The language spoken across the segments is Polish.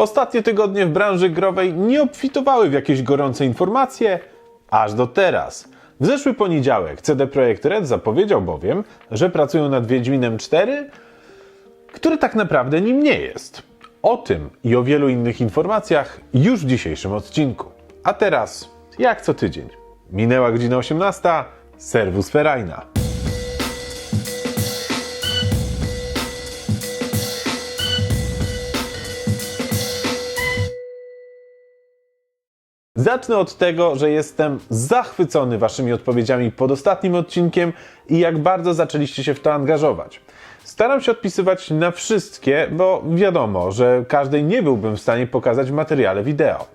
Ostatnie tygodnie w branży growej nie obfitowały w jakieś gorące informacje, aż do teraz. W zeszły poniedziałek CD Projekt Red zapowiedział bowiem, że pracują nad Wiedźminem 4, który tak naprawdę nim nie jest. O tym i o wielu innych informacjach już w dzisiejszym odcinku. A teraz, jak co tydzień, minęła godzina 18, serwus Ferajna. Zacznę od tego, że jestem zachwycony Waszymi odpowiedziami pod ostatnim odcinkiem i jak bardzo zaczęliście się w to angażować. Staram się odpisywać na wszystkie, bo wiadomo, że każdej nie byłbym w stanie pokazać w materiale wideo.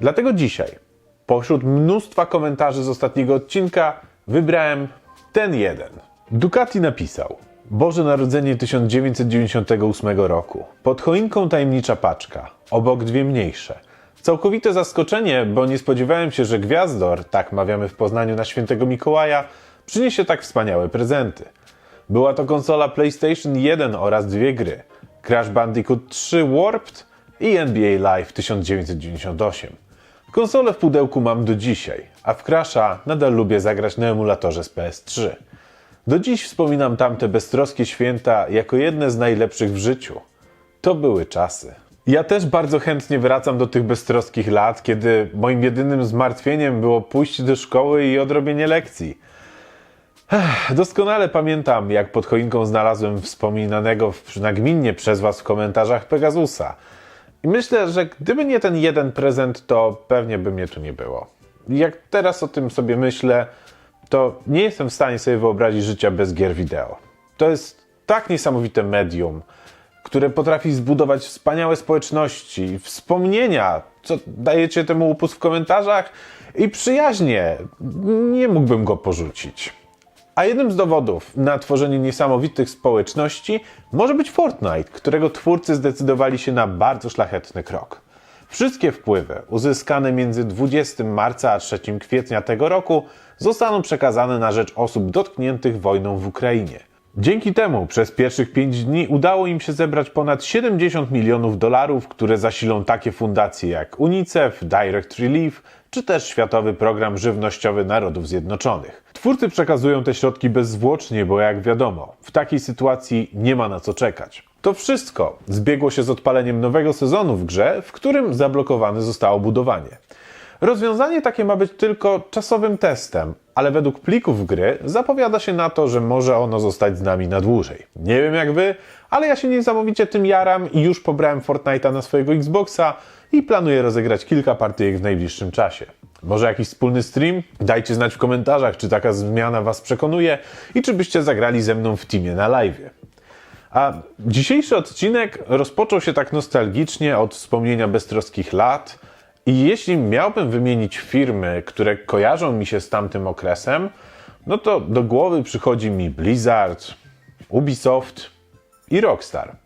Dlatego dzisiaj, pośród mnóstwa komentarzy z ostatniego odcinka, wybrałem ten jeden. Ducati napisał: Boże Narodzenie 1998 roku. Pod choinką tajemnicza paczka, obok dwie mniejsze. Całkowite zaskoczenie, bo nie spodziewałem się, że Gwiazdor, tak mawiamy w Poznaniu na świętego Mikołaja, przyniesie tak wspaniałe prezenty. Była to konsola PlayStation 1 oraz dwie gry: Crash Bandicoot 3 Warped i NBA Live 1998. Konsolę w pudełku mam do dzisiaj, a w Crasha nadal lubię zagrać na emulatorze z PS3. Do dziś wspominam tamte beztroskie święta jako jedne z najlepszych w życiu. To były czasy. Ja też bardzo chętnie wracam do tych beztroskich lat, kiedy moim jedynym zmartwieniem było pójście do szkoły i odrobienie lekcji. Ech, doskonale pamiętam, jak pod choinką znalazłem wspominanego w- nagminnie przez Was w komentarzach Pegasusa. I myślę, że gdyby nie ten jeden prezent, to pewnie by mnie tu nie było. Jak teraz o tym sobie myślę, to nie jestem w stanie sobie wyobrazić życia bez gier wideo. To jest tak niesamowite medium, które potrafi zbudować wspaniałe społeczności, wspomnienia, co dajecie temu upust w komentarzach i przyjaźnie. Nie mógłbym go porzucić. A jednym z dowodów na tworzenie niesamowitych społeczności może być Fortnite, którego twórcy zdecydowali się na bardzo szlachetny krok. Wszystkie wpływy uzyskane między 20 marca a 3 kwietnia tego roku zostaną przekazane na rzecz osób dotkniętych wojną w Ukrainie. Dzięki temu przez pierwszych 5 dni udało im się zebrać ponad 70 milionów dolarów, które zasilą takie fundacje jak UNICEF, Direct Relief czy też Światowy Program Żywnościowy Narodów Zjednoczonych. Twórcy przekazują te środki bezzwłocznie, bo jak wiadomo, w takiej sytuacji nie ma na co czekać. To wszystko zbiegło się z odpaleniem nowego sezonu w grze, w którym zablokowane zostało budowanie. Rozwiązanie takie ma być tylko czasowym testem, ale według plików gry zapowiada się na to, że może ono zostać z nami na dłużej. Nie wiem jak wy, ale ja się niesamowicie tym jaram i już pobrałem Fortnite'a na swojego Xboxa i planuję rozegrać kilka partyjek w najbliższym czasie. Może jakiś wspólny stream? Dajcie znać w komentarzach, czy taka zmiana was przekonuje i czy byście zagrali ze mną w teamie na live. A dzisiejszy odcinek rozpoczął się tak nostalgicznie od wspomnienia beztroskich lat. I jeśli miałbym wymienić firmy, które kojarzą mi się z tamtym okresem, no to do głowy przychodzi mi Blizzard, Ubisoft i Rockstar.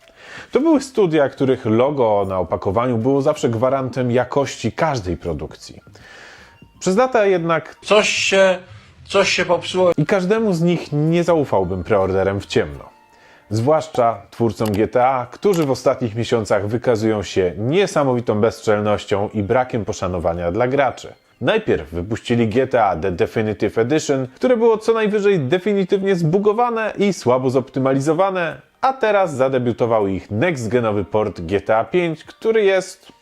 To były studia, których logo na opakowaniu było zawsze gwarantem jakości każdej produkcji. Przez lata jednak Coś się, coś się popsuło. i każdemu z nich nie zaufałbym preorderem w ciemno. Zwłaszcza twórcom GTA, którzy w ostatnich miesiącach wykazują się niesamowitą bezczelnością i brakiem poszanowania dla graczy. Najpierw wypuścili GTA The Definitive Edition, które było co najwyżej definitywnie zbugowane i słabo zoptymalizowane, a teraz zadebiutował ich next-genowy port GTA 5, który jest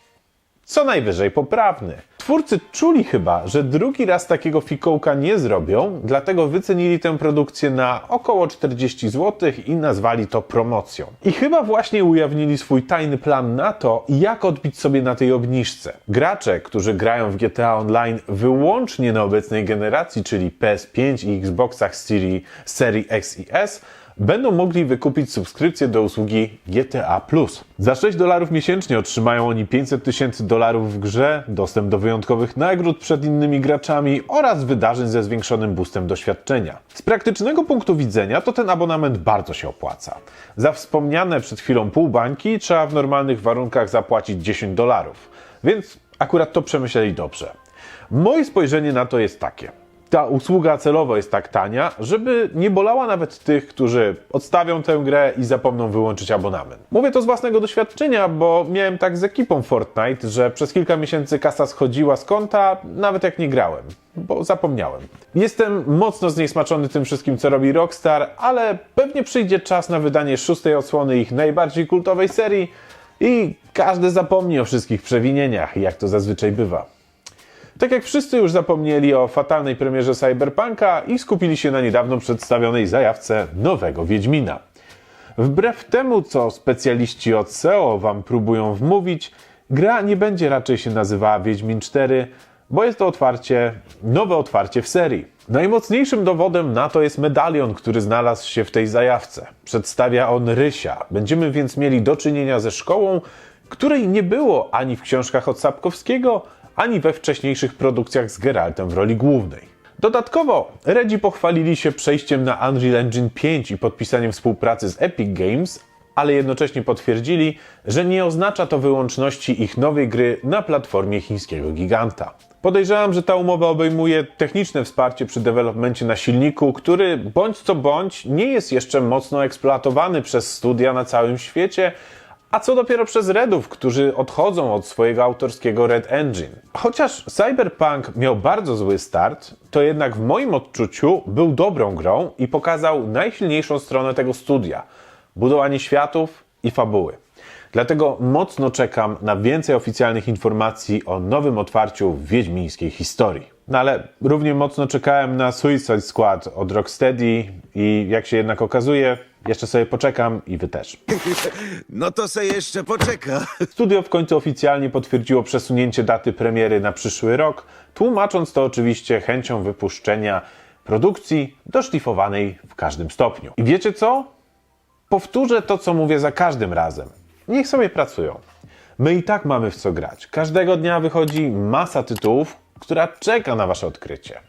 co najwyżej poprawny. Twórcy czuli chyba, że drugi raz takiego fikołka nie zrobią, dlatego wycenili tę produkcję na około 40 zł i nazwali to promocją. I chyba właśnie ujawnili swój tajny plan na to, jak odbić sobie na tej obniżce. Gracze, którzy grają w GTA Online wyłącznie na obecnej generacji, czyli PS5 i Xboxach serii, serii X i S, będą mogli wykupić subskrypcję do usługi GTA+. Za 6 dolarów miesięcznie otrzymają oni 500 tysięcy dolarów w grze, dostęp do wyjątkowych nagród przed innymi graczami oraz wydarzeń ze zwiększonym boostem doświadczenia. Z praktycznego punktu widzenia to ten abonament bardzo się opłaca. Za wspomniane przed chwilą pół bańki trzeba w normalnych warunkach zapłacić 10 dolarów, więc akurat to przemyśleli dobrze. Moje spojrzenie na to jest takie. Ta usługa celowo jest tak tania, żeby nie bolała nawet tych, którzy odstawią tę grę i zapomną wyłączyć abonament. Mówię to z własnego doświadczenia, bo miałem tak z ekipą Fortnite, że przez kilka miesięcy kasa schodziła z konta, nawet jak nie grałem, bo zapomniałem. Jestem mocno zniesmaczony tym wszystkim, co robi Rockstar, ale pewnie przyjdzie czas na wydanie szóstej odsłony ich najbardziej kultowej serii i każdy zapomni o wszystkich przewinieniach, jak to zazwyczaj bywa. Tak jak wszyscy już zapomnieli o fatalnej premierze Cyberpunka i skupili się na niedawno przedstawionej zajawce nowego Wiedźmina. Wbrew temu, co specjaliści od SEO wam próbują wmówić, gra nie będzie raczej się nazywała Wiedźmin 4, bo jest to otwarcie, nowe otwarcie w serii. Najmocniejszym dowodem na to jest medalion, który znalazł się w tej zajawce. Przedstawia on Rysia. Będziemy więc mieli do czynienia ze szkołą, której nie było ani w książkach od Sapkowskiego, ani we wcześniejszych produkcjach z Geraltem w roli głównej. Dodatkowo Redzi pochwalili się przejściem na Unreal Engine 5 i podpisaniem współpracy z Epic Games, ale jednocześnie potwierdzili, że nie oznacza to wyłączności ich nowej gry na platformie chińskiego giganta. Podejrzewam, że ta umowa obejmuje techniczne wsparcie przy dewelopmencie na silniku, który bądź co bądź nie jest jeszcze mocno eksploatowany przez studia na całym świecie, a co dopiero przez Redów, którzy odchodzą od swojego autorskiego Red Engine. Chociaż Cyberpunk miał bardzo zły start, to jednak w moim odczuciu był dobrą grą i pokazał najsilniejszą stronę tego studia budowanie światów i fabuły. Dlatego mocno czekam na więcej oficjalnych informacji o nowym otwarciu wiedźmińskiej historii. No ale równie mocno czekałem na Suicide Squad od Rocksteady i jak się jednak okazuje, jeszcze sobie poczekam i wy też. No to se jeszcze poczeka. Studio w końcu oficjalnie potwierdziło przesunięcie daty premiery na przyszły rok, tłumacząc to oczywiście chęcią wypuszczenia produkcji doszlifowanej w każdym stopniu. I wiecie co? Powtórzę to, co mówię za każdym razem. Niech sobie pracują. My i tak mamy w co grać. Każdego dnia wychodzi masa tytułów, która czeka na Wasze odkrycie.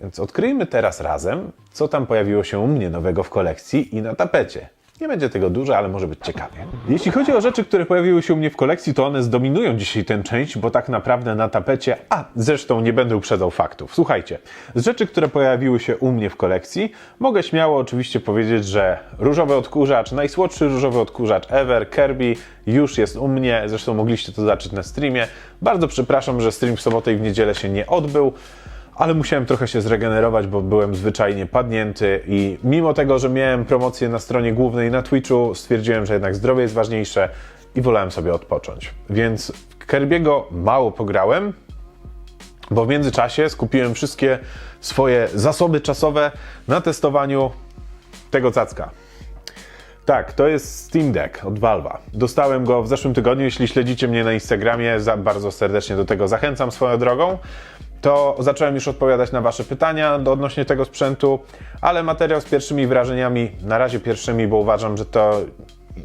Więc odkryjmy teraz razem, co tam pojawiło się u mnie nowego w kolekcji i na tapecie. Nie będzie tego dużo, ale może być ciekawie. Jeśli chodzi o rzeczy, które pojawiły się u mnie w kolekcji, to one zdominują dzisiaj tę część, bo tak naprawdę na tapecie. A zresztą nie będę uprzedzał faktów. Słuchajcie, z rzeczy, które pojawiły się u mnie w kolekcji, mogę śmiało oczywiście powiedzieć, że różowy odkurzacz, najsłodszy różowy odkurzacz ever, Kirby, już jest u mnie. Zresztą mogliście to zobaczyć na streamie. Bardzo przepraszam, że stream w sobotę i w niedzielę się nie odbył ale musiałem trochę się zregenerować, bo byłem zwyczajnie padnięty i mimo tego, że miałem promocję na stronie głównej na Twitchu, stwierdziłem, że jednak zdrowie jest ważniejsze i wolałem sobie odpocząć. Więc Kerbiego mało pograłem, bo w międzyczasie skupiłem wszystkie swoje zasoby czasowe na testowaniu tego cacka. Tak, to jest Steam Deck od Valve'a. Dostałem go w zeszłym tygodniu. Jeśli śledzicie mnie na Instagramie, bardzo serdecznie do tego zachęcam swoją drogą. To zacząłem już odpowiadać na Wasze pytania do- odnośnie tego sprzętu, ale materiał z pierwszymi wrażeniami, na razie pierwszymi, bo uważam, że to,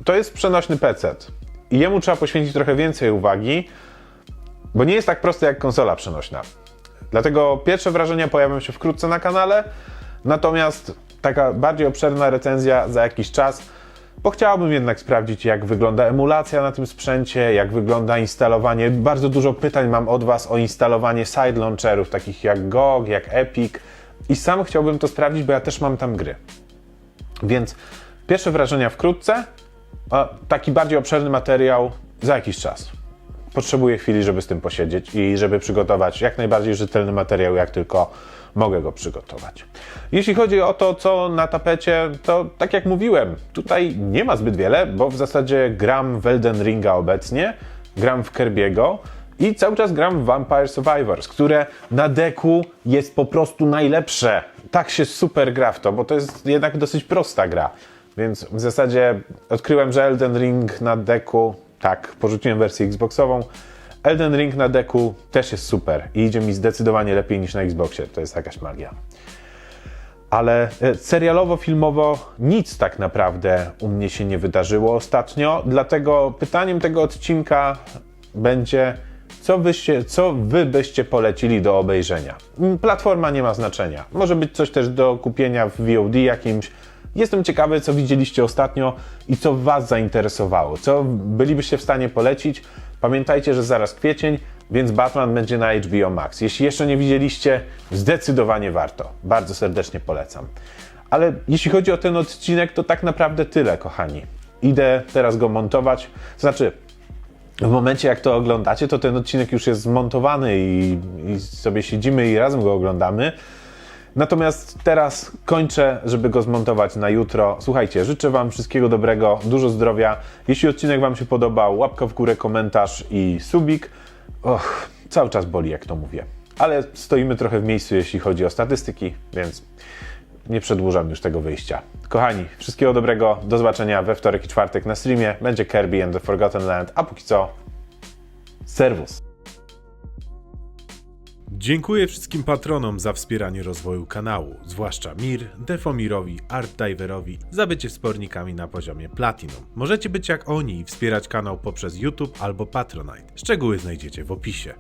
to jest przenośny PC. I jemu trzeba poświęcić trochę więcej uwagi, bo nie jest tak prosty jak konsola przenośna. Dlatego pierwsze wrażenia pojawią się wkrótce na kanale, natomiast taka bardziej obszerna recenzja za jakiś czas, bo chciałbym jednak sprawdzić, jak wygląda emulacja na tym sprzęcie, jak wygląda instalowanie. Bardzo dużo pytań mam od Was o instalowanie side launcherów, takich jak GOG, jak Epic, i sam chciałbym to sprawdzić, bo ja też mam tam gry. Więc pierwsze wrażenia wkrótce, a taki bardziej obszerny materiał za jakiś czas. Potrzebuję chwili, żeby z tym posiedzieć i żeby przygotować jak najbardziej rzetelny materiał, jak tylko mogę go przygotować. Jeśli chodzi o to, co na tapecie, to tak jak mówiłem, tutaj nie ma zbyt wiele, bo w zasadzie gram w Elden Ringa obecnie, gram w Kerbiego i cały czas gram w Vampire Survivors, które na deku jest po prostu najlepsze. Tak się super gra w to, bo to jest jednak dosyć prosta gra. Więc w zasadzie odkryłem, że Elden Ring na deku, tak, porzuciłem wersję Xboxową. Elden Ring na deku też jest super i idzie mi zdecydowanie lepiej niż na Xboxie. To jest jakaś magia. Ale e, serialowo, filmowo nic tak naprawdę u mnie się nie wydarzyło ostatnio. Dlatego pytaniem tego odcinka będzie, co, wyście, co wy byście polecili do obejrzenia? Mm, Platforma nie ma znaczenia. Może być coś też do kupienia w VOD jakimś. Jestem ciekawy, co widzieliście ostatnio i co Was zainteresowało. Co bylibyście w stanie polecić? Pamiętajcie, że zaraz kwiecień, więc Batman będzie na HBO Max. Jeśli jeszcze nie widzieliście, zdecydowanie warto. Bardzo serdecznie polecam. Ale jeśli chodzi o ten odcinek, to tak naprawdę tyle, kochani. Idę teraz go montować. To znaczy, w momencie jak to oglądacie, to ten odcinek już jest zmontowany i, i sobie siedzimy i razem go oglądamy. Natomiast teraz kończę, żeby go zmontować na jutro. Słuchajcie, życzę Wam wszystkiego dobrego, dużo zdrowia. Jeśli odcinek Wam się podobał, łapka w górę, komentarz i subik. Och, cały czas boli, jak to mówię. Ale stoimy trochę w miejscu, jeśli chodzi o statystyki, więc nie przedłużam już tego wyjścia. Kochani, wszystkiego dobrego, do zobaczenia we wtorek i czwartek na streamie. Będzie Kirby and the Forgotten Land, a póki co, serwus. Dziękuję wszystkim patronom za wspieranie rozwoju kanału, zwłaszcza Mir, Defomirowi, Artdiverowi za bycie wspornikami na poziomie Platinum. Możecie być jak oni i wspierać kanał poprzez YouTube albo Patronite. Szczegóły znajdziecie w opisie.